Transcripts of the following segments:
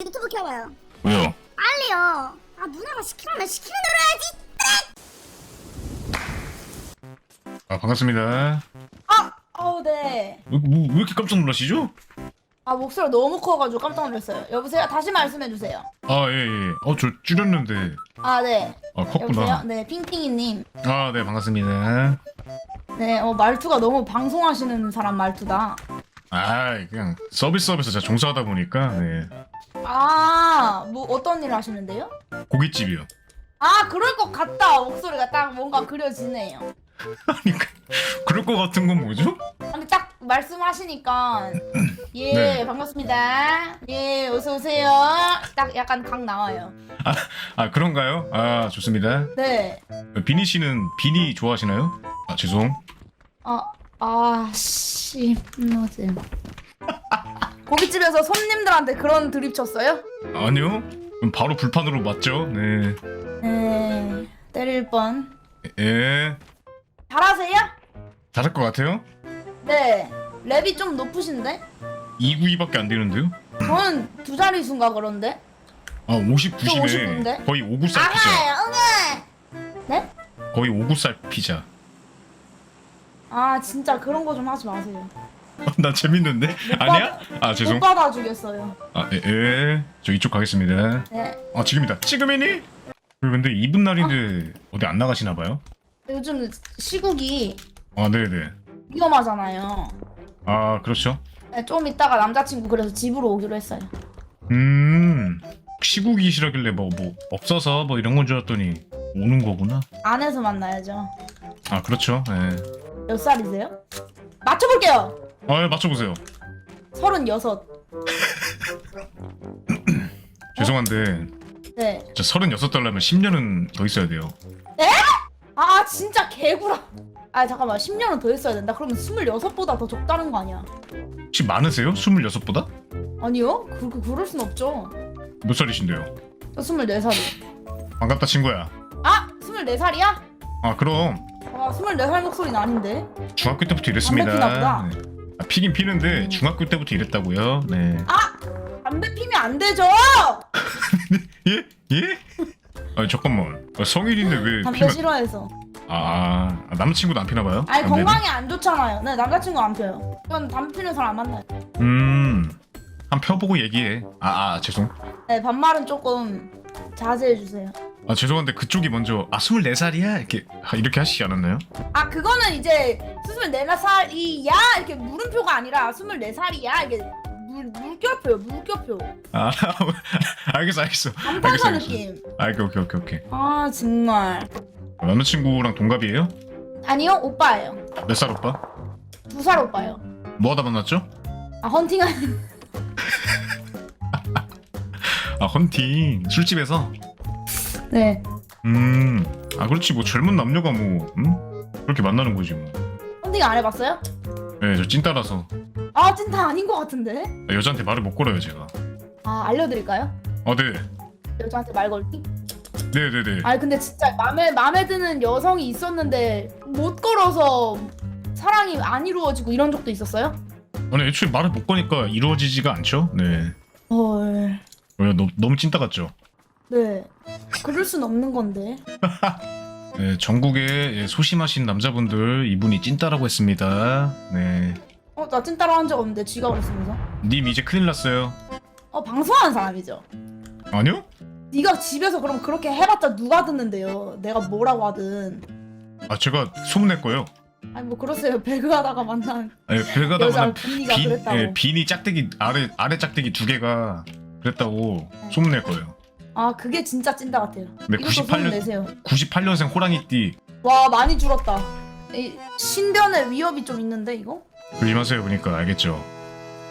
유튜브 켜봐요. 왜요? 빨리요. 아 누나가 시키라면 시키는 대로 해야지. 아 반갑습니다. 아, 어우 네. 왜, 뭐, 왜 이렇게 깜짝 놀라시죠? 아 목소리가 너무 커가지고 깜짝 놀랐어요. 여보세요? 다시 말씀해 주세요. 아 예 예. 어저 줄였는데 아 네. 아 여보세요? 컸구나. 네, 핑핑이님. 아 네 반갑습니다. 네, 어 말투가 너무 방송하시는 사람 말투다. 아 그냥 서비스업에서 제가 종사하다 보니까 네. 아, 뭐 어떤 일 하시는데요? 고깃집이요. 아, 그럴 것 같다. 목소리가 딱 뭔가 그려지네요. 아니 그, 그럴 것 같은 건 뭐죠? 근데 딱 말씀하시니까 예 네. 반갑습니다. 예 어서 오세요. 딱 약간 각 나와요. 아 그런가요? 아 좋습니다. 네. 비니 씨는 비니 좋아하시나요? 아 죄송. 아, 아씨 노잼. 고깃집에서 손님들한테 그런 드립 쳤어요? 아니요. 그럼 바로 불판으로 맞죠? 네. 네. 때릴 뻔. 예. 잘하세요? 잘할 것 같아요? 네. 랩이 좀 높으신데? 292밖에 안 되는데요? 저는 두 자릿수인가 그런데? 아 59시네. 59인데? 거의 5구살 피자. 아가요, 응아! 네? 거의 5구살 피자. 아 진짜 그런 거 좀 하지 마세요. 나 재밌는데? 아니야? 아 죄송. 못 받아주겠어요. 아 예. 예. 저 이쪽 가겠습니다. 네. 아 지금이다. 지금이니? 근데 이분 날인데 어디 안 나가시나 봐요? 요즘 시국이 아 네네. 위험하잖아요. 아 그렇죠. 네, 좀 이따가 남자친구 그래서 집으로 오기로 했어요. 음 시국이시라길래 뭐 뭐 없어서 뭐 이런 건 줄 알았더니 오는 거구나. 안에서 만나야죠. 아 그렇죠. 예. 몇 살이세요? 맞춰볼게요. 아 예, 맞춰보세요. 서른여섯. 죄송한데 네. 저 36달러면 10년은 더 있어야 돼요. 아 진짜 개구라. 아 잠깐만 10년은 더 있어야 된다. 그러면 26보다 더 적다는 거 아니야? 혹시 많으세요? 26보다? 아니요. 그, 그 그럴 순 없죠. 몇 살이신데요? 저 24살이. 반갑다 친구야. 아 24살이야? 아 그럼 아 24살 목소리는 아닌데. 중학교 때부터 이랬습니다. 보다. 네. 아, 피긴 피는데 음. 중학교 때부터 이랬다고요. 네. 담배 피면 안 되죠. 예? 예? 아 잠깐만. 아, 성인인데 왜 담배 피면? 싫어해서. 아, 아 남자친구도 안 피나 봐요? 아니 담배는? 건강에 안 좋잖아요. 네 남자친구 안 펴요. 이건 담배 피는 사람 안 만나요. 음. 한 펴보고 얘기해. 아, 아 죄송. 네 반말은 조금 자제해 주세요. 아 죄송한데 그쪽이 먼저 아 24살이야 이렇게 아, 이렇게 하시지 않았나요? 아 그거는 이제 24살이야 이렇게 물음표가 아니라 24살이야 이게 물, 물결표요 물결표 아 알겠어 알겠어. 감탄사. 느낌 아 오케이 오케이 오케이 오케이. 아 정말 남자친구랑 동갑이에요? 아니요 오빠예요 몇 살 오빠? 두 살 오빠요 뭐 하다 만났죠? 아 헌팅하는 아 헌팅 술집에서? 네 음. 아 그렇지 뭐 젊은 남녀가 뭐 음? 그렇게 만나는 거지 뭐. 헌팅 안 해봤어요? 네, 저 찐따라서 아 찐따 아닌 것 같은데 아, 여자한테 말을 못 걸어요 제가. 아 알려드릴까요? 아 네. 여자한테 말 걸기? 네, 네, 네. 아니 근데 진짜 맘에 맘에 드는 여성이 있었는데 못 걸어서 사랑이 안 이루어지고 이런 적도 있었어요? 아니 애초에 말을 못 거니까 이루어지지가 않죠. 네. 헐 왜 너무 너무 찐따 같죠? 네. 그럴 순 없는 건데. 네, 전국에 예, 소심하신 남자분들 이분이 찐따라고 했습니다. 네. 어, 나 찐따라 한적 없는데 쥐가 그랬으면서. 님 이제 큰일 났어요. 어, 방송하는 사람이죠. 아니요? 네가 집에서 그럼 그렇게 해봤자 누가 듣는데요. 내가 뭐라고 하든. 아 제가 소문낼 거예요. 아니 뭐 그러세요. 배그하다가 만난 아니, 배가다 여자 보면 분이가 빈, 그랬다고. 예, 빈이 짝대기 아래 아래 짝대기 두 개가 그랬다고 소문낼 거예요. 아 그게 진짜 찐따 같아요. 네, 이것도 98 소문 년- 내세요. 98년생 호랑이띠 와 많이 줄었다. 이 신변의 위협이 좀 있는데 이거? 조심하세요. 보니까 알겠죠.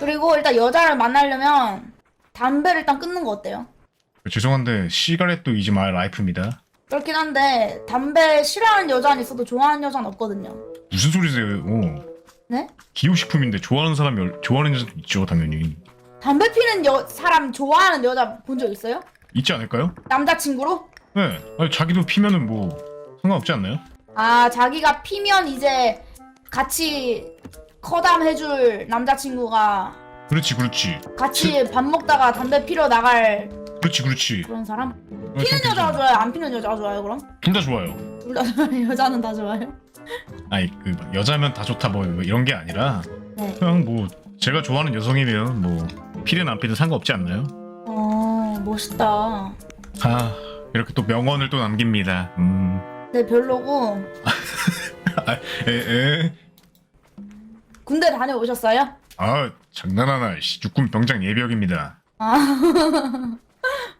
그리고 일단 여자를 만나려면 담배를 일단 끊는 거 어때요? 죄송한데 시가렛도 이제 말 라이프입니다. 그렇긴 한데 담배 싫어하는 여자는 있어도 좋아하는 여자는 없거든요. 무슨 소리세요? 어. 네? 기호식품인데 좋아하는 사람이 얼- 좋아하는 여자도 있죠 당연히. 담배 피는 여, 사람 좋아하는 여자 본 적 있어요? 있지 않을까요? 남자친구로? 네. 아니, 자기도 피면은 뭐 상관없지 않나요? 아 자기가 피면 이제 같이 커담해줄 남자친구가 그렇지 그렇지 같이 밥 먹다가 담배 피러 나갈 그렇지 그렇지 그런 사람? 어, 피는 여자가 좋아요? 안 피는 여자가 좋아요 그럼? 둘다 좋아요 둘 다 좋아요 여자는 다 좋아요? 아니 그막 여자면 다 좋다 뭐 이런 게 아니라 네 그냥 뭐 제가 좋아하는 여성이면 뭐 피든 안 피든 상관없지 않나요? 어 멋있다. 아 이렇게 또 명언을 또 남깁니다. 음. 네 별로고. 에에? 군대 다녀오셨어요? 아 장난하나. 씨, 육군 병장 예비역입니다. 아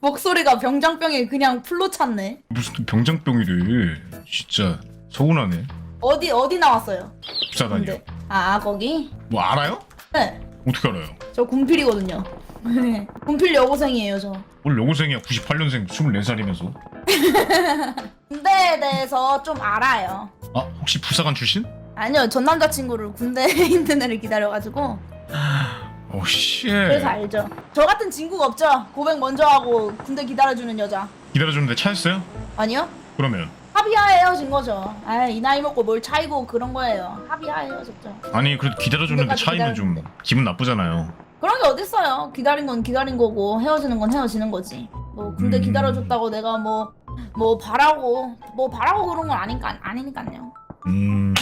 목소리가 병장병에 그냥 풀로 찼네. 무슨 또 병장병이래. 진짜 서운하네. 어디 어디 나왔어요? 부사단이요. 군대. 아, 아 거기? 뭐 알아요? 네. 어떻게 알아요? 저 군필이거든요. 네. 군필 여고생이에요 저 올 여고생이야. 98년생 24살이면서. 군대에 대해서 좀 알아요. 아 혹시 부사관 출신? 아니요 전 남자친구를 군대에 있는 애를 기다려가지고. 오씨. 그래서 알죠. 저 같은 친구가 없죠? 고백 먼저 하고 군대 기다려주는 여자. 기다려줬는데 차였어요? 아니요. 그러면? 합의하에 헤어진 거죠. 아 이 나이 먹고 뭘 차이고 그런 거예요. 합의하에 헤어졌죠. 아니 그래도 기다려줬는데 군대까지 차이면 좀 기분 나쁘잖아요 그런 게 어딨어요 기다린 건 기다린 거고 헤어지는 건 헤어지는 거지 뭐 군대 음. 기다려줬다고 내가 뭐 뭐 바라고 뭐 바라고 그런 건 아니까 아니니까요 음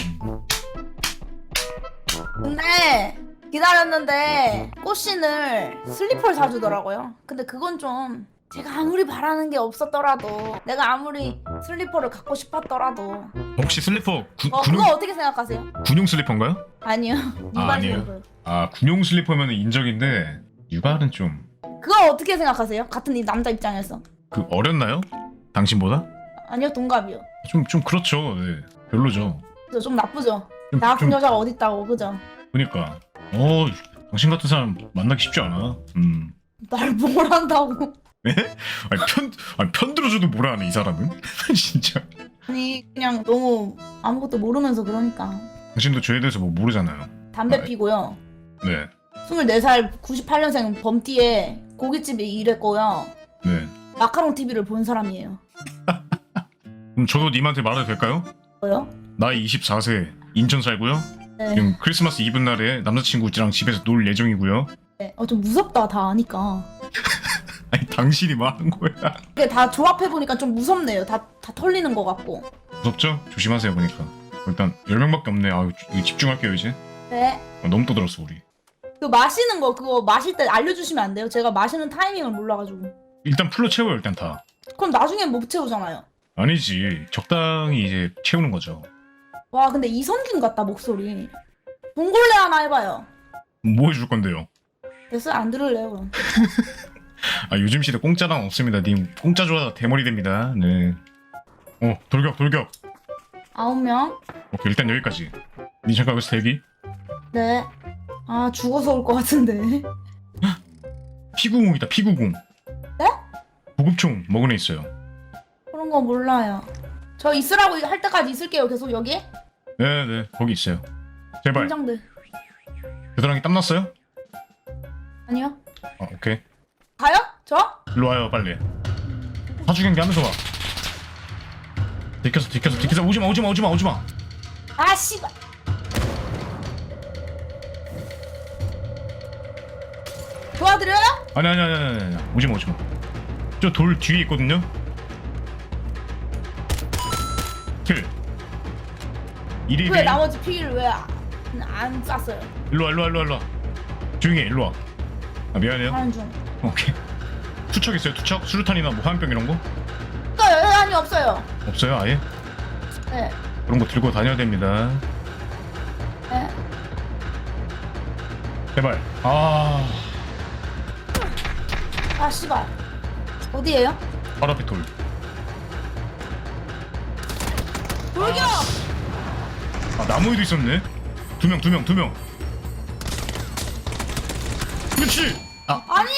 근데 기다렸는데 꽃신을 슬리퍼를 사주더라고요. 근데 그건 좀 제가 아무리 바라는 게 없었더라도 내가 아무리 슬리퍼를 갖고 싶었더라도 혹시 슬리퍼 구, 어 군용, 그거 어떻게 생각하세요? 군용 슬리퍼인가요? 아니요 아, 아니에요? 슬리퍼. 아 군용 슬리퍼면 인정인데 육아는 좀 그 그거 어떻게 생각하세요? 같은 이 남자 입장에서 그 어렸나요? 당신보다? 아니요 동갑이요. 좀 좀 그렇죠 네 별로죠 그래서 좀 나쁘죠. 좀, 나 같은 좀 여자가 어딨다고 그죠? 그니까 어 당신 같은 사람 만나기 쉽지 않아 음 날 뭘 한다고? 아니 편 아니 편 들어줘도 뭐라 하네 이 사람은 진짜 아니 그냥 너무 아무것도 모르면서 그러니까 당신도 저에 대해서 뭐 모르잖아요 담배 아, 피고요. 네 24살 98년생 범띠에 고깃집에 일했고요. 네. 마카롱 TV를 본 사람이에요. 그럼 저도 님한테 말해도 될까요? 뭐요? 나이 24세 인천 살고요 네. 지금 크리스마스 이브 날에 남자친구랑 집에서 놀 예정이고요 네. 어, 좀 무섭다, 다 아니까. 아니 당신이 말한 거야 이게 다 조합해 보니까 좀 무섭네요. 다, 다 털리는 것 같고. 무섭죠? 조심하세요 보니까 일단 10명밖에 없네 아 집중할게요 이제 네. 아, 너무 떠들었어 우리 그 마시는 거, 그거 마실 때 알려주시면 안 돼요? 제가 마시는 타이밍을 몰라가지고. 일단 풀로 채워요 일단 다 그럼 나중에 못 채우잖아요. 아니지 적당히 이제 채우는 거죠 와, 근데 이성균 같다, 목소리. 봉골레 하나 해봐요. 뭐 해줄 건데요? 됐어요? 안 들을래요, 그럼. 아 요즘 시대 공짜랑 없습니다 님 공짜 좋아하다 대머리 됩니다 네어 돌격 돌격 아홉 명? 오케이 일단 여기까지 니 잠깐 여기서 대기 네. 아, 죽어서 올 것 같은데. 피구공이다 피구공 네? 보급총 먹은 애 있어요 그런 거 몰라요. 저 있으라고 할 때까지 있을게요, 계속 여기. 네네 거기 있어요 제발 긴장돼. 겨드랑이 땀났어요? 아니요. 아 오케이? 저? 일로 와요 빨리. 사주 경기 하면서 와 들켜서 들켜서 들켜서 오지마 오지마 오지마 오지마. 아, 씨발. 도와드려요? 아니 아니 아니 아니 아니 오지마 오지마. 저 돌 뒤에 있거든요? 킬. 1위 왜 나머지 피기를 왜안 쐈어요? 일로와 일로와 일로와 일로와. 조용히 해 일로와. 아 미안해요. 하는 중. 오케이 투척 있어요 투척? 수류탄이나 뭐 화염병 이런 거? 그러니까 여단이 없어요. 없어요 아예? 네. 그런 거 들고 다녀야 됩니다 네. 제발 아 아, 씨발. 어디에요? 바로 앞에 돌 돌격! 아 나무 위도 있었네 두 명 두 명 두명 그렇지 아, 아니!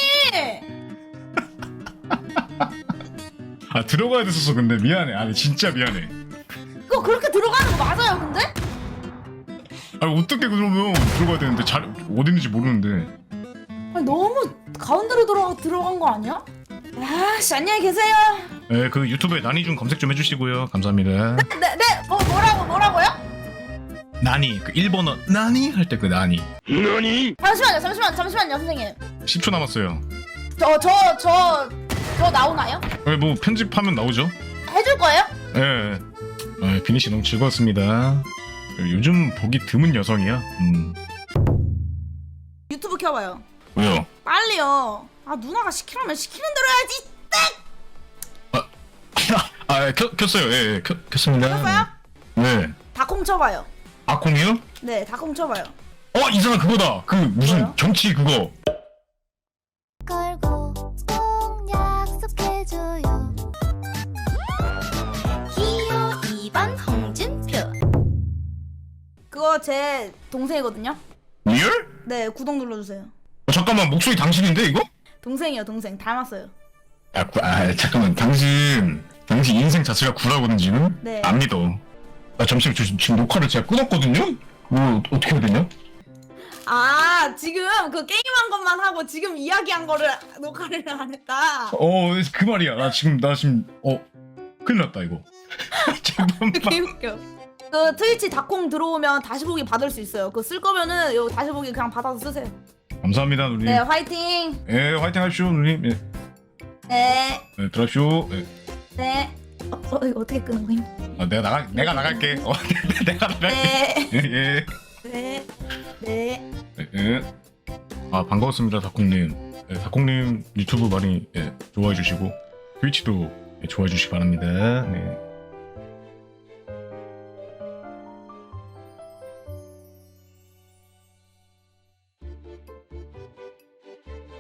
아 들어가야 됐었어 근데. 미안해. 아니 진짜 미안해. 그거 그렇게 들어가는 거 맞아요, 근데? 아니 어떻게 그러면 들어가야 되는데? 잘 어디 있는지 모르는데. 아니, 너무 가운데로 들어, 들어간 거 아니야? 아씨, 안녕히 계세요. 네, 그 유튜브에 난이 좀 검색 좀 해주시고요. 감사합니다. 네, 네, 뭐, 뭐라고, 뭐라고요? 나니 그 일본어 나니 할때그 나니 잠시만요 잠시만 잠시만요 선생님. 10초 남았어요. 저 저 저 저 나오나요? 예, 뭐 편집하면 나오죠. 해줄 거예요? 예 아, 비니 씨 너무 즐거웠습니다. 요즘 보기 드문 여성이야. 음. 유튜브 켜봐요. 왜요? 빨리요. 아 누나가 시키라면 시키는 대로 해야지 아 켜, 켰어요. 예, 예 켜, 켰습니다. 켰어요? 네. 다콩 쳐봐요. 아콩이요? 네 다콩 쳐봐요. 어 이상한 그거다. 그 무슨 뭐요? 정치 그거 그거 제 동생이거든요 리얼? 네 구독 눌러주세요 어, 잠깐만 목소리 당신인데 이거? 동생이요 동생 닮았어요 아, 구, 아 잠깐만 당신 당신 인생 자체가 구라거든 지금? 네. 안 믿어 아 잠시만 저, 지금 녹화를 제가 끊었거든요? 뭐 어떻게 해야 되냐? 아 지금 그 게임한 것만 하고 지금 이야기한 거를 녹화를 안 했다 어 그 말이야 나 지금 나 지금 어 큰일 났다 이거 잠깐만 개웃겨 그 트위치 닷콩 들어오면 다시 보기 받을 수 있어요 그거 쓸 거면은 요 다시 보기 그냥 받아서 쓰세요 감사합니다 누님 네 화이팅 예 화이팅 하십시오 누님 예, 네 예 들어가십시오 예. 네. 어, 어 이거 어떻게 끄는 거임? 아, 내가 나가 내가 나갈게 어 내가 나갈게 네. 예예 네. 네. 예, 예. 아 반가웠습니다 닭콩님 예, 닭콩님 유튜브 많이 예, 좋아해 주시고 트위치도 예, 좋아해 주시기 바랍니다 네.